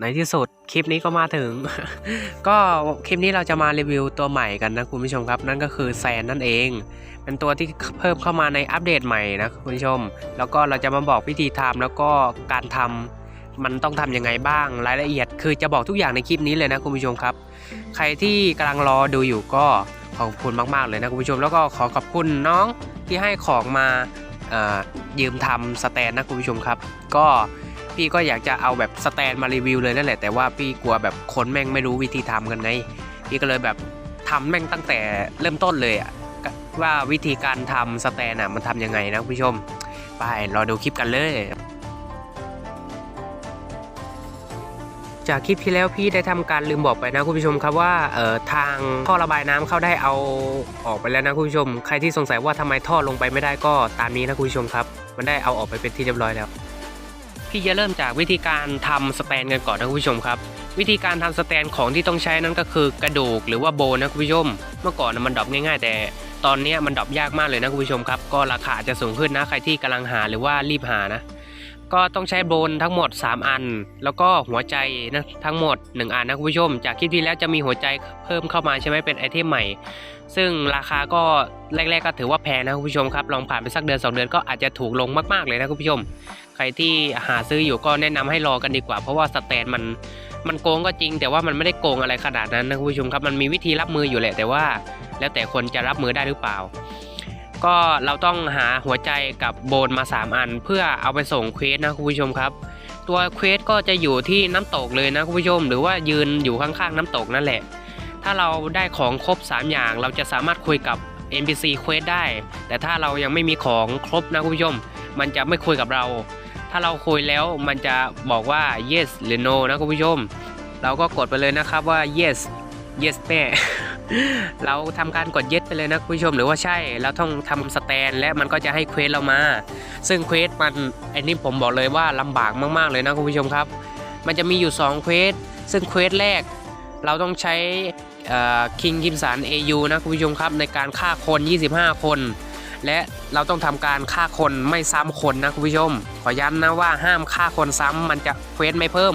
ในที่สุดคลิปนี้ก็มาถึง ก็คลิปนี้เราจะมารีวิวตัวใหม่กันนะคุณผู้ชมครับ นั่นก็คือแซนนั่นเอง เป็นตัวที่เพิ่มเข้ามาในอัปเดตใหม่นะคุณผู้ชม แล้วก็เราจะมาบอกวิธีทำแล้วก็การทำมันต้องทำยังไงบ้างรายละเอียด คือจะบอกทุกอย่างในคลิปนี้เลยนะคุณผู้ชมครับ ใครที่กำลังรอดูอยู่ก็ขอบคุณมาก ๆ เลยนะคุณผู้ชมแล้วก็ขอขอบคุณน้องที่ให้ของมายืมทำสแตนนะคุณผู้ชมครับ ก็ พี่ก็อยากจะเอาแบบสแตนมารีวิวเลยนั่นแหละแต่ว่าพี่กลัวแบบคนแม่งไม่รู้วิธีทำกันไงพี่ก็เลยแบบทำแม่งตั้งแต่เริ่มต้นเลยอะว่าวิธีการทำสแตนอะมันทำยังไงนะผู้ชม ไปรอดูคลิปกันเลยจากคลิปที่แล้วพี่ได้ทำการลืมบอกไปนะคุณผู้ชมครับว่าเอ่อทางท่อระบายน้ำเข้าได้เอาออกไปแล้วนะคุณผู้ชม ใครที่สงสัยว่าทำไมท่อลงไปไม่ได้ก็ตามนี้นะคุณผู้ชมครับ มันได้เอาออกไปเป็นที่เรียบร้อยแล้ว พี่จะเริ่มจากวิธีการทำสแตนกันก่อนนะคุณผู้ชมครับ วิธีการทำสแตนของที่ต้องใช้นั้นก็คือกระดูกหรือว่าโบนะคุณผู้ชม เมื่อก่อนมันดรอปง่ายๆ แต่ตอนนี้มันดรอปยากมากเลยนะคุณผู้ชมครับ ก็ราคาจจะสูงขึ้นนะใครที่กำลังหาหรือว่ารีบหานะ ก็ต้องใช้โบนทั้งหมด 3 อัน แล้วก็หัวใจนะทั้งหมด 1 อันนะคุณผู้ชม จากคลิปที่แล้วจะมีหัวใจเพิ่มเข้ามาใช่ไหมเป็นไอเทมใหม่ ซึ่งราคาก็แรก ๆ ก็ถือว่าแพงนะคุณผู้ชมครับลองผ่านไปสักเดือน 2 เดือนก็อาจจะถูกลงมากๆเลยนะคุณผู้ชม ใครที่หาซื้ออยู่ก็แนะนำให้รอกันดีกว่า เพราะว่าสแตนมันมันโกงก็จริง แต่ว่ามันไม่ได้โกงอะไรขนาดนั้นนะคุณผู้ชมครับมันมีวิธีรับมืออยู่แหละแต่ว่า แล้วแต่คนจะรับมือได้หรือเปล่า ก็เราต้องหาหัวใจกับโบนมา 3 อัน เพื่อเอาไปส่งเควสนะคุณผู้ชมครับ ตัวเควสก็จะอยู่ที่น้ำตกเลยนะคุณผู้ชม หรือว่ายืนอยู่ข้างๆน้ำตกนั่นแหละ ถ้าเราได้ของครบ 3 อย่าง เราจะสามารถคุยกับ NPC เควสได้ แต่ถ้าเรายังไม่มีของครบนะคุณผู้ชม มันจะไม่คุยกับเรา ถ้าเราคุยแล้วมันจะบอกว่า yes หรือ no นะคุณผู้ชม เราก็กดไปเลยนะครับว่า yes yes แน่ เราทำการกด yes ไปเลยนะคุณผู้ชมหรือว่าใช่เราต้องทำสแตนและมันก็จะให้เควสเรามา ซึ่งเควสมันอ้นี่ผมบอกเลยว่าลำบากมากๆเลยนะคุณผู้ชมครับ มันจะมีอยู่2เควสซึ่งเควสแรก เราต้องใช้คิงกิมสัน AU นะคุณผู้ชมครับในการฆ่าคน 25 คน และเราต้องทำการฆ่าคนไม่ซ้ำคนนะคุณผู้ชม ขอย้ำนะว่าห้ามฆ่าคนซ้ำมันจะเควสไม่เพิ่ม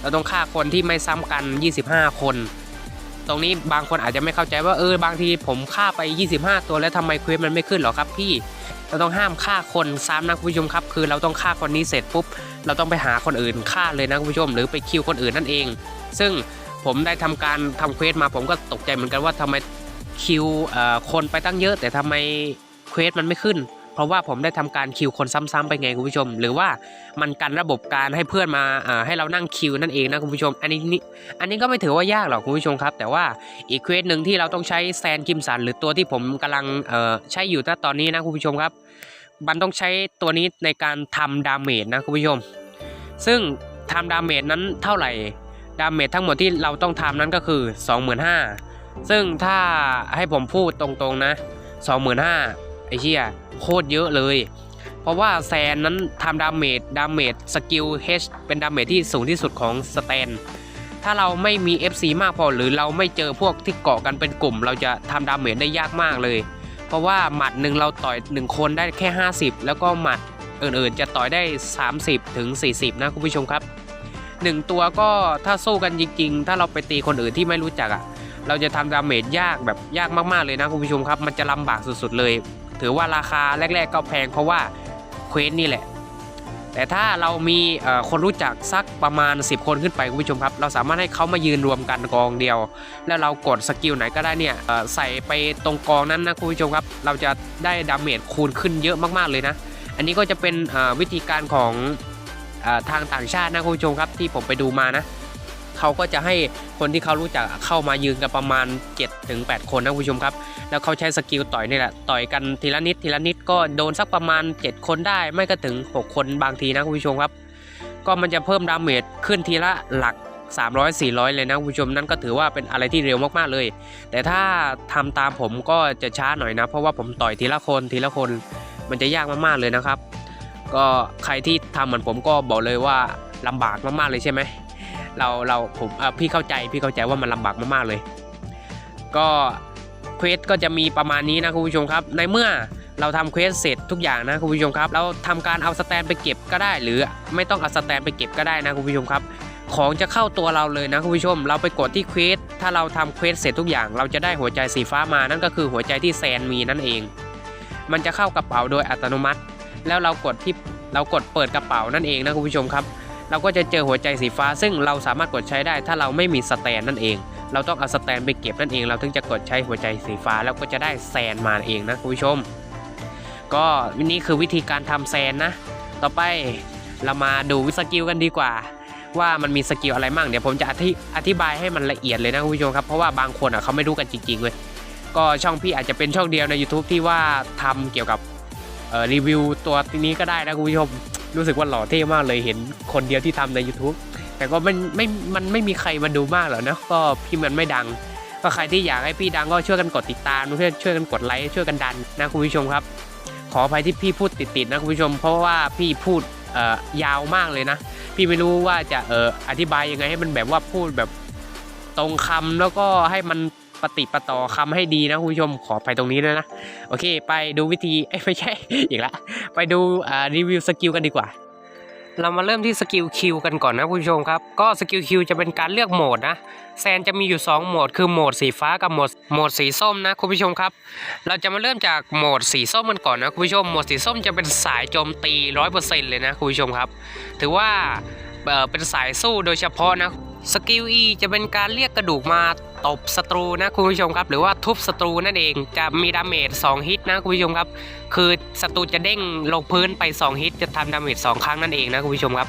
เราต้องฆ่าคนที่ไม่ซ้ำกัน 25 คน ตรงนี้บางคนอาจจะไม่เข้าใจว่าเออบางทีผมฆ่าไป 25 ตัวแล้วทำไมเควสมันไม่ขึ้นหรอครับพี่เราต้องห้ามฆ่าคนซ้ำนะคุณผู้ชมครับ คือเราต้องฆ่าคนนี้เสร็จปุ๊บเราต้องไปหาคนอื่นฆ่าเลยนะคุณผู้ชม หรือไปคิวคนอื่นนั่นเอง ซึ่งผมได้ทำการทำเควสมาผมก็ตกใจเหมือนกันว่าทำไมคิวเอ่อคนไปตั้งเยอะ แต่ทำไมเควสมันไม่ขึ้น เพราะว่าผมได้ทำการคิวคนซ้ำๆไปไงคุณผู้ชม หรือว่ามันกันระบบการให้เพื่อนมาให้เรานั่งคิวนั่นเองนะคุณผู้ชม อันนี้นี่อันนี้ก็ไม่ถือว่ายากหรอกคุณผู้ชมครับ แต่ว่าอีกเควสหนึ่งที่เราต้องใช้แซนกิมสันหรือตัวที่ผมกำลังใช้อยู่ณตอนนี้นะคุณผู้ชมครับ มันต้องใช้ตัวนี้ในการทำดาเมจนะคุณผู้ชม ซึ่งทำดาเมจนั้นเท่าไหร่ดาเมจทั้งหมดที่เราต้องทำนั้นก็คือ 25,000ซึ่งถ้าให้ผมพูดตรงๆนะ 25,000 ไอ้เชี่ยโคตรเยอะเลย เพราะว่าแซนนั้นทำดาเมจดาเมจสกิล H เป็นดาเมจที่สูงที่สุดของสแตน ถ้าเราไม่มี FC มากพอหรือเราไม่เจอพวกที่เกาะกันเป็นกลุ่ม เราจะทำดาเมจได้ยากมากเลย เพราะว่าหมัดหนึ่งเราต่อย1คนได้แค่ 50 แล้วก็หมัดอื่นๆ จะต่อยได้ 30ถึง40 นะคุณผู้ชมครับ1ตัวก็ถ้าสู้กันจริงๆ ถ้าเราไปตีคนอื่นที่ไม่รู้จักอะ เราจะทำดาเมจยากแบบยากมากๆเลยนะคุณผู้ชมครับ มันจะลำบากสุดๆเลย ถือว่าราคาแรก ๆ ก็แพงเพราะว่าเควสนี่แหละ แต่ถ้าเรามีคนรู้จักสักประมาณ 10 คนขึ้นไปคุณผู้ชมครับ เราสามารถให้เขามายืนรวมกันกองเดียว แล้วเรากดสกิลไหนก็ได้เนี่ยใส่ไปตรงกองนั้นนะคุณผู้ชมครับ เราจะได้ดาเมจคูณขึ้นเยอะมากๆเลยนะ อันนี้ก็จะเป็นวิธีการของอทางต่างชาตินะคุณผู้ชมครับที่ผมไปดูมานะ เขาก็จะให้คนที่เขารู้จักเข้ามายืนกันประมาณ 7-8 คนนะคุณผู้ชมครับ แล้วเขาใช้สกิลต่อยนี่แหละต่อยกันทีละนิดทีละนิดก็โดนสักประมาณ 7 คนได้ไม่ก็ถึง 6 คนบางทีนะคุณผู้ชมครับ ก็มันจะเพิ่มดาเมจขึ้นทีละหลัก 300 400 เลยนะคุณผู้ชมนั่นก็ถือว่าเป็นอะไรที่เร็วมากๆเลย แต่ถ้าทำตามผมก็จะช้าหน่อยนะ เพราะว่าผมต่อยทีละคนทีละคนมันจะยากมากๆเลยนะครับ ก็ใครที่ทำเหมือนผมก็บอกเลยว่าลำบากมากๆเลยใช่ไหม เราเราผมพี่เข้าใจพี่เข้าใจว่ามันลำบากมากๆเลย ก็เควสก็จะมีประมาณนี้นะคุณผู้ชมครับ ในเมื่อเราทำเควสเสร็จทุกอย่างนะคุณผู้ชมครับ เราทำการเอาสแตนไปเก็บก็ได้ หรือไม่ต้องเอาสแตนไปเก็บก็ได้นะคุณผู้ชมครับ ของจะเข้าตัวเราเลยนะคุณผู้ชม เราไปกดที่เควสถ้าเราทำเควสเสร็จทุกอย่าง เราจะได้หัวใจสีฟ้ามานั่นก็คือหัวใจที่แซนมีนั่นเอง มันจะเข้ากระเป๋าโดยอัตโนมัติ แล้วเรากดที่เรากดเปิดกระเป๋านั่นเองนะคุณผู้ชมครับ เราก็จะเจอหัวใจสีฟ้า ซึ่งเราสามารถกดใช้ได้ถ้าเราไม่มีสแตนนั่นเอง เราต้องเอาสแตนไปเก็บนั่นเอง เราถึงจะกดใช้หัวใจสีฟ้าแล้วก็จะได้แซนมาเองนะคุณผู้ชม ก็นี่คือวิธีการทำแซนนะ ต่อไปเรามาดูวิสกิลกันดีกว่า ว่ามันมีสกิลอะไรมั่งเดี๋ยวผมจะอธิอธิบายให้มันละเอียดเลยนะคุณผู้ชมครับเพราะว่าบางคนอะเขาไม่รู้กันจริงๆเว้ยก็ช่องพี่อาจจะเป็นช่องเดียวใน YouTube ที่ว่าทำเกี่ยวกับรีวิวตัวนี้ก็ได้นะคุณผู้ชม รู้สึกว่าหล่อเท่มากเลยเห็นคนเดียวที่ทำใน YouTube แต่ก็มันไม่มันไม่มีใครมาดูมากหรอกนะก็พี่มันไม่ดัง ก็ใครที่อยากให้พี่ดังก็ช่วยกันกดติดตามช่วยช่วยกันกดไลค์ช่วยกันดันนะคุณผู้ชมครับ ขออภัยที่พี่พูดติดๆนะคุณผู้ชม เพราะว่าพี่พูดยาวมากเลยนะ พี่ไม่รู้ว่าจะเอออธิบายยังไงให้มันแบบว่าพูดแบบตรงคำแล้วก็ให้มัน ปฏิประต่อคำให้ดีนะคุณผู้ชมขอไปตรงนี้ด้วยนะ โอเค ไปดูวิธีไม่ใช่อีกละ ไปดูรีวิวสกิลกันดีกว่า เรามาเริ่มที่สกิลคิวกันก่อนนะคุณผู้ชมครับ ก็สกิลคิวจะเป็นการเลือกโหมดนะ แซนจะมีอยู่ 2 โหมด คือโหมดสีฟ้ากับโหมดโหมดสีส้มนะคุณผู้ชมครับ เราจะมาเริ่มจากโหมดสีส้มกันก่อนนะคุณผู้ชม โหมดสีส้มจะเป็นสายโจมตี 100%เลยนะคุณผู้ชมครับ ถือว่าเป็นสายสู้โดยเฉพาะนะ สกิล E จะเป็นการเรียกกระดูกมาตบศัตรูนะคุณผู้ชมครับ หรือว่าทุบศัตรูนั่นเองจะมีดาเมจ2ฮิตนะคุณผู้ชมครับ คือศัตรูจะเด้งลงพื้นไป 2 ฮิตจะทำดาเมจ2ครั้งนั่นเองนะคุณผู้ชมครับ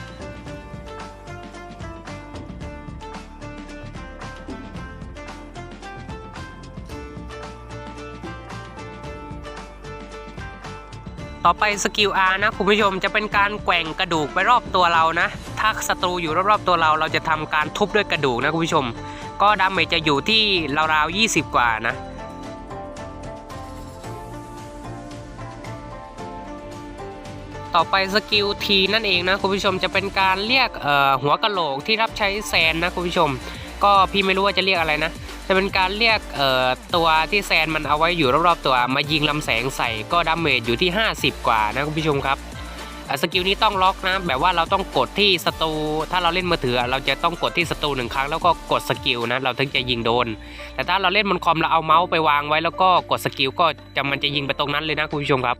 ต่อไปสกิล R นะคุณผู้ชมจะเป็นการแกว่งกระดูกไปรอบตัวเรานะ ถ้าศัตรูอยู่รอบๆตัวเราเราจะทำการทุบด้วยกระดูกนะคุณผู้ชม ก็ดาเมจจะอยู่ที่ราวๆ20 กว่านะต่อไปสกิลทีนั่นเองนะคุณผู้ชมจะเป็นการเรียกหัวกะโหลกที่รับใช้แซนนะคุณผู้ชม ก็พี่ไม่รู้ว่าจะเรียกอะไรนะ จะเป็นการเรียกตัวที่แซนมันเอาไว้อยู่รอบๆตัวมายิงลำแสงใส่ก็ดาเมจอยู่ที่ 50 กว่านะคุณผู้ชมครับ สกิลนี้ต้องล็อกนะ แบบว่าเราต้องกดที่ศัตรูถ้าเราเล่นมือถือ เราจะต้องกดที่ศัตรูหนึ่งครั้งแล้วก็กดสกิลนะ เราถึงจะยิงโดน แต่ถ้าเราเล่นบนคอมเราเอาเมาส์ไปวางไว้แล้วก็กดสกิลก็จะมันจะยิงไปตรงนั้นเลยนะคุณผู้ชมครับ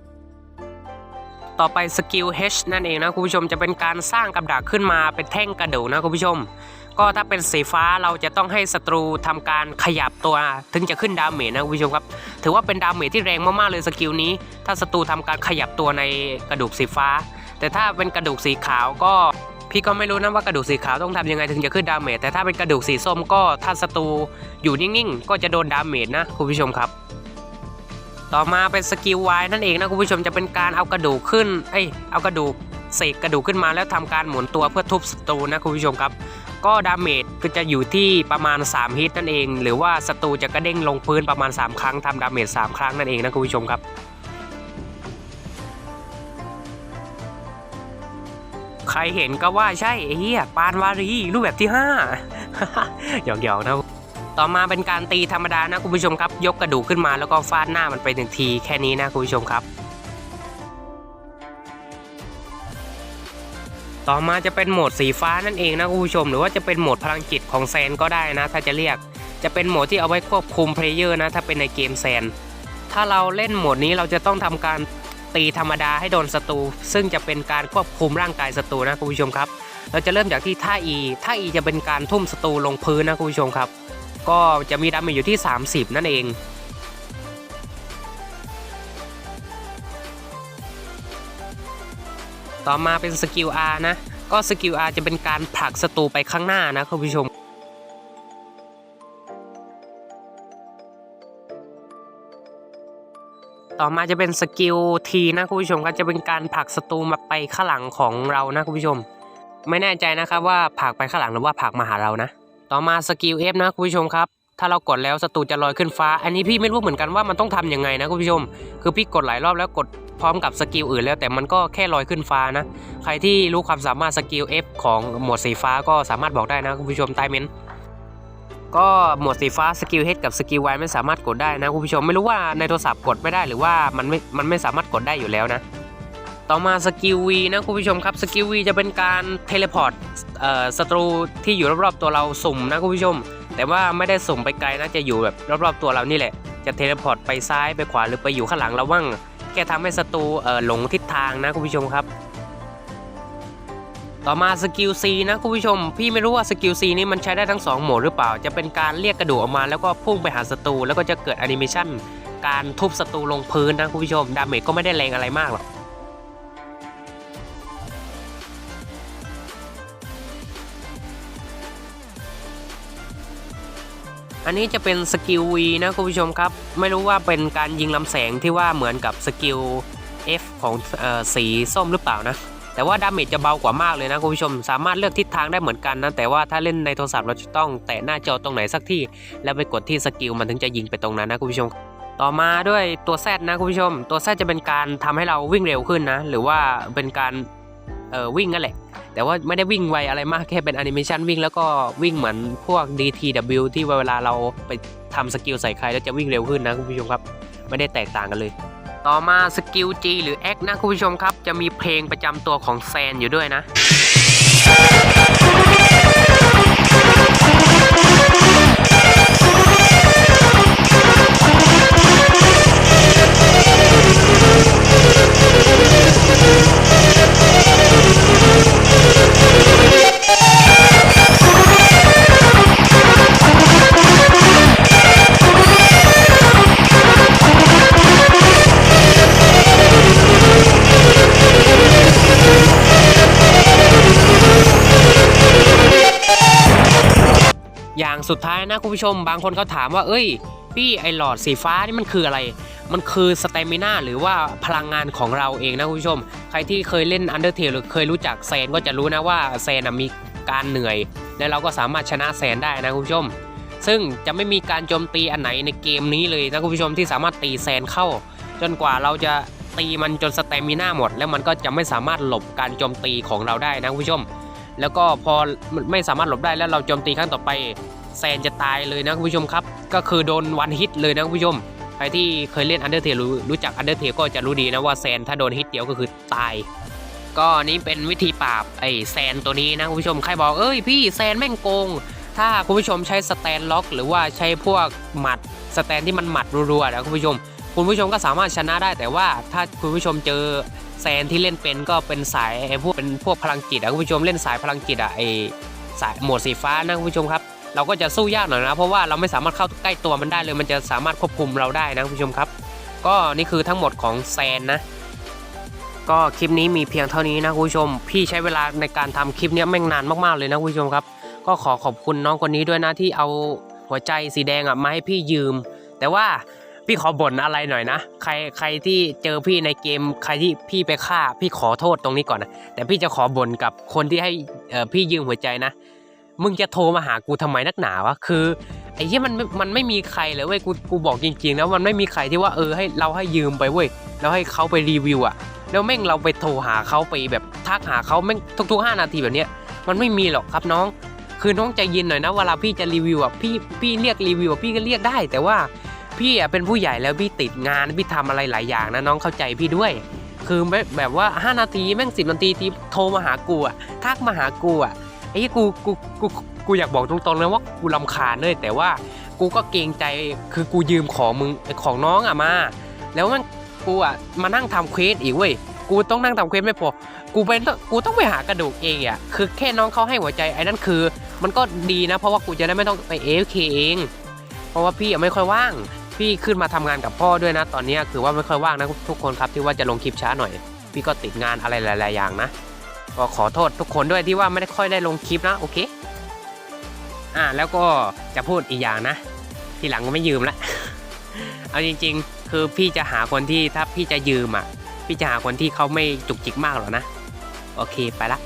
ต่อไปสกิล H นั่นเองนะคุณผู้ชมจะเป็นการสร้างกับดักขึ้นมาเป็นแท่งกระดูกนะคุณผู้ชม ก็ถ้าเป็นสีฟ้าเราจะต้องให้ศัตรูทำการขยับตัวถึงจะขึ้นดาเมจนะคุณผู้ชมครับ ถือว่าเป็นดาเมจที่แรงมากๆเลยสกิลนี้ ถ้าศัตรูทำการขยับตัวในกระดูกสีฟ้า แต่ถ้าเป็นกระดูกสีขาวก็พี่ก็ไม่รู้นะว่ากระดูกสีขาวต้องทำยังไงถึงจะขึ้นดาเมจแต่ถ้าเป็นกระดูกสีส้มก็ถ้าศัตรูอยู่นิ่งๆ ก็จะโดนดาเมจนะคุณผู้ชมครับ ต่อมาเป็นสกิล Y นั่นเองนะคุณผู้ชมจะเป็นการเอากระดูกขึ้นเอ้ยเอากระดูกเสกกระดูกขึ้นมาแล้วทำการหมุนตัวเพื่อทุบศัตรูนะคุณผู้ชมครับ ก็ดาเมจก็จะอยู่ที่ประมาณ 3ฮิตนั่นเอง หรือว่าศัตรูจะกระเด้งลงพื้นประมาณ 3 ครั้งทำดาเมจ3ครั้งนั่นเองนะคุณผู้ชมครับ ใครเห็นก็ว่าใช่ไอ้เหี้ยปานวารีรูปแบบที่5หยอกๆนะต่อมาเป็นการตีธรรมดานะคุณผู้ชมครับ ยกกระดูกขึ้นมาแล้วก็ฟาดหน้ามันไปหนึ่งทีแค่นี้นะคุณผู้ชมครับ ต่อมาจะเป็นโหมดสีฟ้านั่นเองนะคุณผู้ชม หรือว่าจะเป็นโหมดพลังจิตของแซนก็ได้นะ ถ้าจะเรียก จะเป็นโหมดที่เอาไว้ควบคุมเพลเยอร์นะถ้าเป็นในเกมแซนถ้าเราเล่นโหมดนี้เราจะต้องทำการ ตีธรรมดาให้โดนศัตรูซึ่งจะเป็นการควบคุมร่างกายศัตรูนะคุณผู้ชมครับ เราจะเริ่มจากที่ท่า E ท่า E จะเป็นการทุ่มศัตรูลงพื้นนะคุณผู้ชมครับ ก็จะมีดาเมจอยู่ที่ 30 นั่นเองต่อมาเป็นสกิล R นะ ก็สกิล R จะเป็นการผลักศัตรูไปข้างหน้านะคุณผู้ชม ต่อมาจะเป็นสกิล T นะคุณผู้ชมครับจะเป็นการผลักศัตรูมาไปข้างหลังของเรานะคุณผู้ชม ไม่แน่ใจนะครับว่าผลักไปข้างหลังหรือว่าผลักมาหาเรานะ ต่อมาสกิล F นะคุณผู้ชมครับถ้าเรากดแล้วศัตรูจะลอยขึ้นฟ้า อันนี้พี่ไม่รู้เหมือนกันว่ามันต้องทำยังไงนะคุณผู้ชม คือพี่กดหลายรอบแล้วกดพร้อมกับสกิลอื่นแล้วแต่มันก็แค่ลอยขึ้นฟ้านะ ใครที่รู้ความสามารถสกิล F ของหมวดสีฟ้าก็สามารถบอกได้นะคุณผู้ชมใต้เมนต์ ก็หมวดสีฟ้าสกิล H กับสกิล Y ไม่สามารถกดได้นะคุณผู้ชมไม่รู้ว่าในโทรศัพท์กดไม่ได้หรือว่ามันไม่มันไม่สามารถกดได้อยู่แล้วนะ ต่อมาสกิลวีนะคุณผู้ชมครับสกิลวีจะเป็นการเทเลพอร์ตศัตรูที่อยู่รอบๆตัวเราสุ่มนะคุณผู้ชม แต่ว่าไม่ได้สุ่มไปไกลนะจะอยู่แบบรอบๆตัวเรานี่แหละจะเทเลพอร์ตไปซ้ายไปขวาหรือไปอยู่ข้างหลังเราว่างแค่ทำให้ศัตรูหลงทิศทางนะคุณผู้ชมครับ ต่อมาสกิล C นะคุณผู้ชม พี่ไม่รู้ว่าสกิล C นี้มันใช้ได้ทั้ง 2 โหมดหรือเปล่า จะเป็นการเรียกกระดูกออกมาแล้วก็พุ่งไปหาศัตรูแล้วก็จะเกิดแอนิเมชันการทุบศัตรูลงพื้นนะคุณผู้ชม ดาเมจก็ไม่ได้แรงอะไรมากหรอกอันนี้จะเป็นสกิล V นะคุณผู้ชมครับ ไม่รู้ว่าเป็นการยิงลำแสงที่ว่าเหมือนกับสกิล F ของออสีส้มหรือเปล่านะ แต่ว่าดาเมจจะเบากว่ามากเลยนะคุณผู้ชม สามารถเลือกทิศทางได้เหมือนกันนะแต่ว่าถ้าเล่นในโทรศัพท์เราจะต้องแตะหน้าจอตรงไหนสักที่ แล้วไปกดที่สกิลมันถึงจะยิงไปตรงนั้นนะคุณผู้ชม ต่อมาด้วยตัว Z นะคุณผู้ชม ตัว Z จะเป็นการทำให้เราวิ่งเร็วขึ้นนะหรือว่าเป็นการเอ่อวิ่งนั่นแหละ แต่ว่าไม่ได้วิ่งไวอะไรมากแค่เป็นแอนิเมชันวิ่งแล้วก็วิ่งเหมือนพวก DTW ที่เวลาเราไปทำสกิลใส่ใครแล้วจะวิ่งเร็วขึ้นนะคุณผู้ชมครับ ไม่ได้แตกต่างกันเลย ต่อมาสกิล G หรือ X นะคุณผู้ชมครับ จะมีเพลงประจำตัวของแซนอยู่ด้วยนะ นะคุณผู้ชม บางคนเขาถามว่า เอ้ย พี่ไอหลอดสีฟ้านี่มันคืออะไร มันคือสเตมินาหรือว่าพลังงานของเราเองนะคุณผู้ชม ใครที่เคยเล่น Undertale หรือเคยรู้จักแซนก็จะรู้นะว่าแซนนะมีการเหนื่อย และเราก็สามารถชนะแซนได้นะคุณผู้ชม ซึ่งจะไม่มีการโจมตีอันไหนในเกมนี้เลยนะคุณผู้ชมที่สามารถตีแซนเข้า จนกว่าเราจะตีมันจนสเตมินาหมด แล้วมันก็จะไม่สามารถหลบการโจมตีของเราได้นะคุณผู้ชม แล้วก็พอไม่สามารถหลบได้แล้วเราโจมตีครั้งต่อไป แซนจะตายเลยนะคุณผู้ชมครับ ก็คือโดนวันฮิตเลยนะคุณผู้ชม ใครที่เคยเล่น Undertale รู้รู้จัก Undertale ก็จะรู้ดีนะว่าแซนถ้าโดนฮิตเดียวก็คือตาย ก็นี่เป็นวิธีปราบไอ้แซนตัวนี้นะคุณผู้ชมใครบอกเอ้ยพี่แซนแม่งโกง ถ้าคุณผู้ชมใช้สแตนล็อก หรือว่าใช้พวกหมัดสแตนที่มันหมัดรัวๆนะคุณผู้ชม คุณผู้ชมก็สามารถชนะได้แต่ว่าถ้าคุณผู้ชมเจอแซนที่เล่นเป็นก็เป็นสายไอ้พวกเป็นพวกพลังจิตอะคุณผู้ชมเล่นสายพลังจิตอะไอ้สายโหมดสีฟ้านะคุณผู้ชมครับ เราก็จะสู้ยากหน่อยนะ เพราะว่าเราไม่สามารถเข้าใกล้ตัวมันได้เลย มันจะสามารถควบคุมเราได้นะคุณผู้ชมครับ ก็นี่คือทั้งหมดของแซนนะ ก็คลิปนี้มีเพียงเท่านี้นะคุณผู้ชม พี่ใช้เวลาในการทำคลิปเนี้ยแม่งนานมากๆเลยนะคุณผู้ชมครับ ก็ขอขอบคุณน้องคนนี้ด้วยนะที่เอาหัวใจสีแดงอะมาให้พี่ยืม แต่ว่าพี่ขอบ่นอะไรหน่อยนะ ใครใครที่เจอพี่ในเกมใครที่พี่ไปฆ่า พี่ขอโทษตรงนี้ก่อนนะแต่พี่จะขอบ่นกับคนที่ให้อ่อพี่ยืมหัวใจนะ มึงจะโทรมาหากูทำไมนักหนาวะคือไอ้ที่มันมันไม่มีใครเลยเว้ยกูกูบอกจริงๆนะมันไม่มีใครที่ว่าเออให้เราให้ยืมไปเว้ยแล้วให้เขาไปรีวิวอะแล้วแม่งเราไปโทรหาเขาไปแบบทักหาเขาแม่งทุกๆ5นาทีแบบเนี้ยมันไม่มีหรอกครับน้อง คือน้องใจเย็นหน่อยนะเวลาพี่จะรีวิวอะพี่พี่เรียกรีวิวอะพี่ก็เรียกได้ แต่ว่าพี่อะเป็นผู้ใหญ่แล้วพี่ติดงานพี่ทำอะไรหลายอย่างนะน้องเข้าใจพี่ด้วย คือแบบว่า 5 นาทีแม่งสินาทีที่โทรมาหากูอะทักมาหากูอะ ไอ้กูกูกูกูอยากบอกตรงๆเลยว่ากูลำคาญเลยแต่ว่ากูก็เกรงใจคือกูยืมของมึงของน้องอะมา แล้วมันกูอะมานั่งทำเควสอีกเว้ยกูต้องนั่งทำเควสไม่พอ กูเป็นกูต้องไปหากระดูกเองอะ คือแค่น้องเขาให้หัวใจไอ้นั่นคือ มันก็ดีนะ เพราะว่ากูจะได้ไม่ต้องไปเอฟเคเอง เพราะว่าพี่ไม่ค่อยว่าง พี่ขึ้นมาทำงานกับพ่อด้วยนะ ตอนนี้คือว่าไม่ค่อยว่างนะทุกคนครับที่ว่าจะลงคลิปช้าหน่อย พี่ก็ติดงานอะไรหลาย ๆ อย่างนะ ก็ขอโทษทุกคนด้วยที่ว่าไม่ได้ค่อยได้ลงคลิปนะโอเคอ่าแล้วก็จะพูดอีกอย่างนะ ทีหลังก็ไม่ยืมละ เอาจริง ๆ คือพี่จะหาคนที่ถ้าพี่จะยืมอะ พี่จะหาคนที่เขาไม่จุกจิกมากหรอกนะ โอเคไปละ